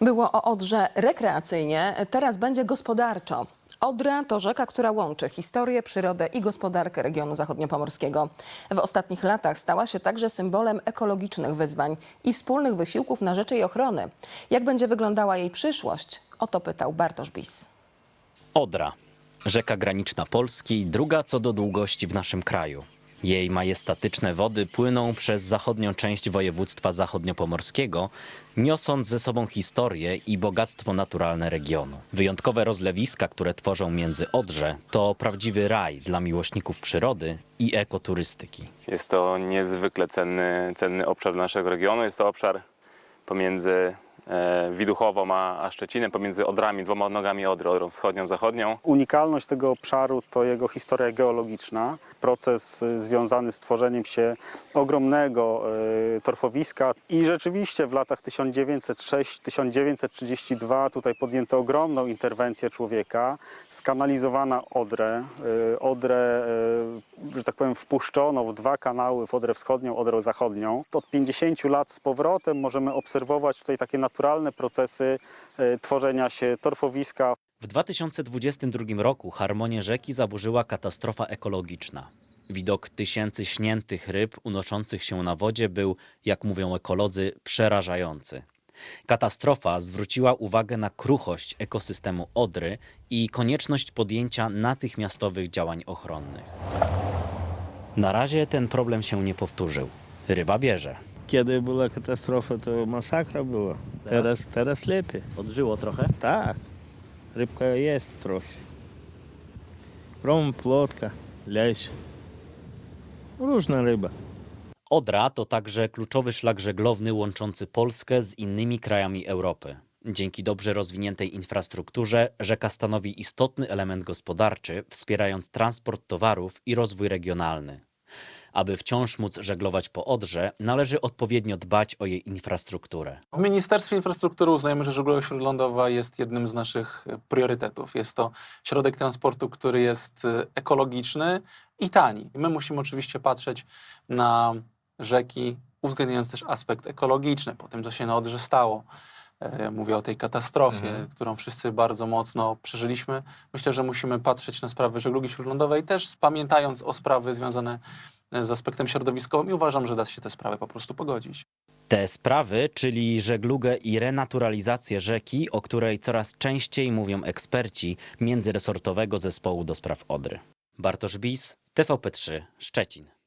Było o Odrze rekreacyjnie, teraz będzie gospodarczo. Odra to rzeka, która łączy historię, przyrodę i gospodarkę regionu zachodniopomorskiego. W ostatnich latach stała się także symbolem ekologicznych wyzwań i wspólnych wysiłków na rzecz jej ochrony. Jak będzie wyglądała jej przyszłość? O to pytał Bartosz Bis. Odra. Rzeka graniczna Polski, druga co do długości w naszym kraju. Jej majestatyczne wody płyną przez zachodnią część województwa zachodniopomorskiego, niosąc ze sobą historię i bogactwo naturalne regionu. Wyjątkowe rozlewiska, które tworzą między Odrze, to prawdziwy raj dla miłośników przyrody i ekoturystyki. Jest to niezwykle cenny, cenny obszar naszego regionu. Jest to obszar pomiędzy e, Widuchową a, a Szczecinem, pomiędzy Odrami, dwoma odnogami Odry, Odrą wschodnią, zachodnią. Unikalność tego obszaru to jego historia geologiczna, proces y, związany z tworzeniem się ogromnego y, torfowiska i rzeczywiście w latach 1906-1932 tutaj podjęto ogromną interwencję człowieka, skanalizowano Odrę, y, Odrę, że tak powiem, wpuszczono w dwa kanały, w Odrę Wschodnią, Odrę Zachodnią. Od 50 lat z powrotem możemy obserwować tutaj takie naturalne procesy y, tworzenia się torfowiska, W 2022 roku harmonię rzeki zaburzyła katastrofa ekologiczna. Widok tysięcy śniętych ryb unoszących się na wodzie był, jak mówią ekolodzy, przerażający. Katastrofa zwróciła uwagę na kruchość ekosystemu Odry i konieczność podjęcia natychmiastowych działań ochronnych. Na razie ten problem się nie powtórzył. Ryba bierze. Kiedy była katastrofa, to masakra była. Teraz, teraz lepiej. Odżyło trochę? Tak, rybka jest trochę. Krom, plotka, leś. Różna ryba. Odra to także kluczowy szlak żeglowny łączący Polskę z innymi krajami Europy. Dzięki dobrze rozwiniętej infrastrukturze rzeka stanowi istotny element gospodarczy, wspierając transport towarów i rozwój regionalny. Aby wciąż móc żeglować po Odrze, należy odpowiednio dbać o jej infrastrukturę. W Ministerstwie Infrastruktury uznajemy, że żegluga śródlądowa jest jednym z naszych priorytetów. Jest to środek transportu, który jest e, ekologiczny i tani. My musimy oczywiście patrzeć na rzeki, uwzględniając też aspekt ekologiczny, po tym, co się na Odrze stało. E, Mówię o tej katastrofie, którą wszyscy bardzo mocno przeżyliśmy. Myślę, że musimy patrzeć na sprawy żeglugi śródlądowej też pamiętając o sprawy związane z aspektem środowiskowym i uważam, że da się te sprawy po prostu pogodzić. Te sprawy, czyli żeglugę i renaturalizację rzeki, o której coraz częściej mówią eksperci międzyresortowego zespołu do spraw Odry. Bartosz Bis, TVP3, Szczecin.